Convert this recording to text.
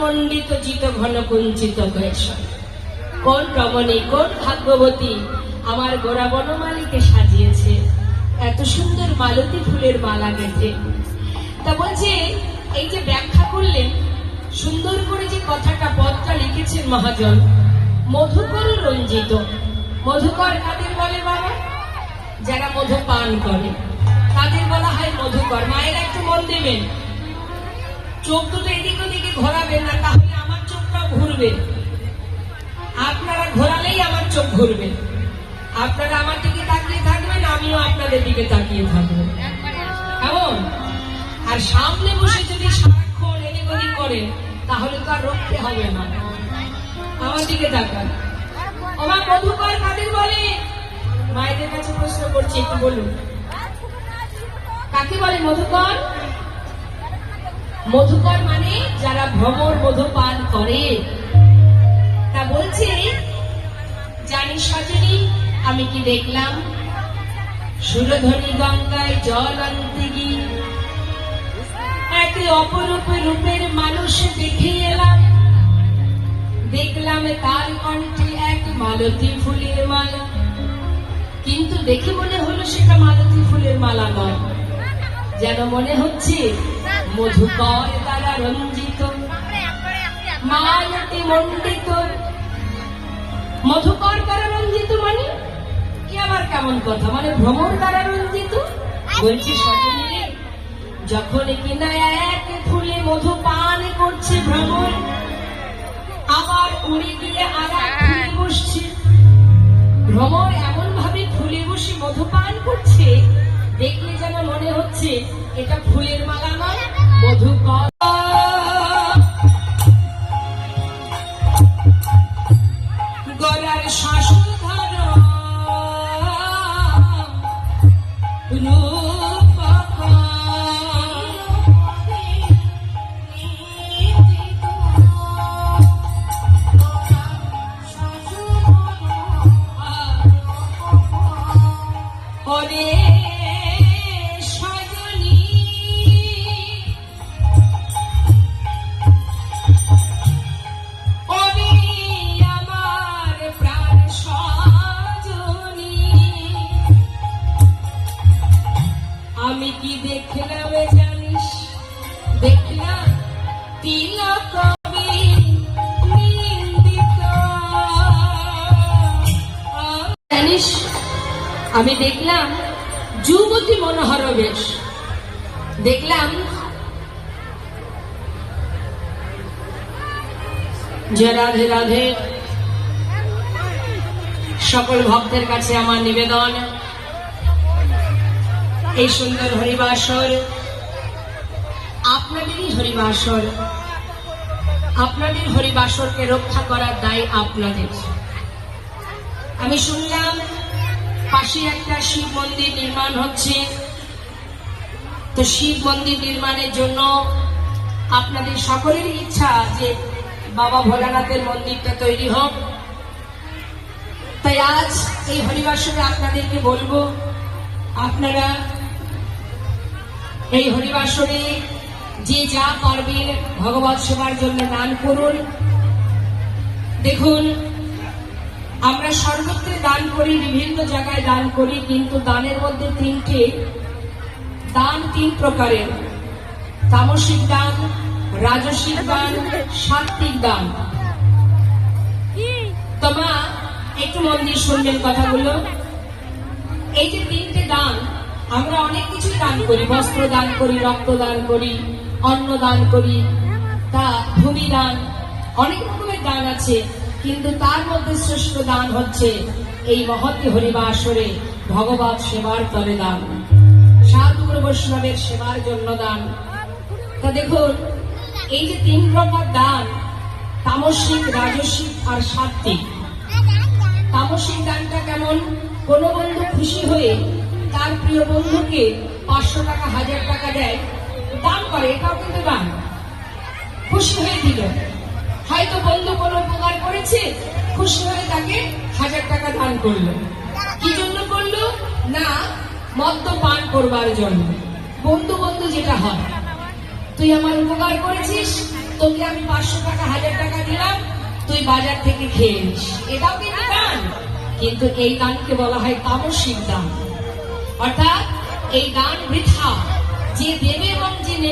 রঞ্জিত ঘন কুঞ্চিত হয়েছে কোন রমণী কোন ভাগ্যবতী আমার গোড়া বনমালীকে সাজিয়েছে? এত সুন্দর মালতী ফুলের মালা গেঁথে। তা বলছে এই যে ব্যাখ্যা করলেন, সুন্দর করে যে কথাটা, পদটা লিখেছেন মহাজন, মধুকর রঞ্জিত। মধুকর কাদের বলে বাবা? যারা মধু পান করে। তাদের বলা হয় মধুকর। মায়েরা একটু মন দেবেন। চোখ দুটো এদিক ওদিকে ঘোরাবেন না, তাহলে আমার চোখটাও ঘুরবে। আপনারা ঘোরালেই আমার চোখ ঘুরবে। আপনারা আমার দিকে তাকিয়ে থাকবেন, আমিও আপনাদের দিকে তাকিয়ে থাকব। কেমন? আর সামনে বসে যদি সারাক্ষণ এদিক ওদিক করে তাহলে তো আর রক্ষে হবে না। আমার দিকে তাকান। আমার মধুকর কাদের বলে? মায়েদের কাছে প্রশ্ন করছি, একটু বলুন। কাকে বলে মধুকর? মধুকর মানে যারা ভ্রমর মধু পান করে। তা বলছে, জানি সজনী, আমি কি দেখলাম? সুরধনী গঙ্গায় জল আনতে গিয়ে একে অপরূপ রূপের মানুষ দেখে এলাম। দেখলাম তার কণ্ঠে এক মালতী ফুলের মালা। কিন্তু দেখে মনে হলো সেটা মালতী ফুলের মালা নয়। যেন মনে হচ্ছে মধুকর দ্বারা রঞ্জিত। মালতী মণ্ডিত। মধুকর দ্বারা রঞ্জিত মানে? কি আবার কেমন কথা? মানে ভ্রমর দ্বারা রঞ্জিত? বলছি যখন কিনা এক ফুলে মধু পান করছে ভ্রমর আবার উড়ে গিয়ে আর ফুলে বসছে। ভ্রমর এমন ভাবে ফুলে বসে মধু পান করছে দেখলে যেন মনে হচ্ছে এটা ফুলের মালা নয়। মধুকর আমি দেখলাম যুবতী মনোহর বেশ। দেখলাম যে রাধে রাধে। সকল ভক্তের কাছে আমার নিবেদন। এই সুন্দর হরিবাসর আপনাদেরই হরিবাসর। আপনাদের হরিবাসরকে রক্ষা করার দায় আপনাদের। আমি শুনলাম পাশে একটা শিব মন্দির নির্মাণ হচ্ছে। তো শিব মন্দির নির্মাণের জন্য আপনাদের সকলেরই ইচ্ছা যে বাবা ভোলানাথের মন্দিরটা তৈরি হোক। তাই আজ এই হরিবাসরে আপনাদেরকে বলব, আপনারা এই হরিবাসরে যে যা পারবেন ভগবত সেবার জন্য দান করুন। দেখুন, আমরা সর্বত্র দান করি, বিভিন্ন জায়গায় দান করি, কিন্তু দানের মধ্যে তিনটে। দান তিন প্রকারের। তামসিক দান, রাজসিক দান সাত্বিক দান। তোমা, একটু মন দিয়ে শুনবেন কথাগুলো। এই যে তিনটে দান, আমরা অনেক কিছু দান করি, বস্ত্র দান করি, রক্ত দান করি। অন্ন দান করি, তা ভূমি দান অনেক রকমের দান আছে, কিন্তু তার মধ্যে শ্রেষ্ঠ দান হচ্ছে এই মহতি হরিবাসরে ভগবত সেবার তরে দান। সাধুগুরু বৈষ্ণবের সেবার জন্য দান। তা দেখুন, এই যে তিন প্রকার দান, তামসিক, রাজসিক আর সাত্বিক। তামসিক দানটা কেমন? কোনো বন্ধু খুশি হয়ে তার প্রিয় বন্ধুকে পাঁচশো টাকা, হাজার টাকা দেয় দান করে, এটাও কিন্তু দান খুশি হয়ে দিল। হয়তো বন্ধু কোনো উপকার করেছে, খুশি হয়ে তাকে হাজার টাকা দান করল। কি জন্য করল? না, মদ্য পান করবার জন্য। বন্ধু বন্ধু যেটা হয়, তুই আমার উপকার করেছিস, তোকে আমি পাঁচশো টাকা, হাজার টাকা দিলাম, তুই বাজার থেকে খেয়ে নিস। এটাও কিন্তু দান। কিন্তু এই দানকে বলা হয় তামসিক দান। অর্থাৎ এই দান বৃথা। যে দেবে এবং যে নেবে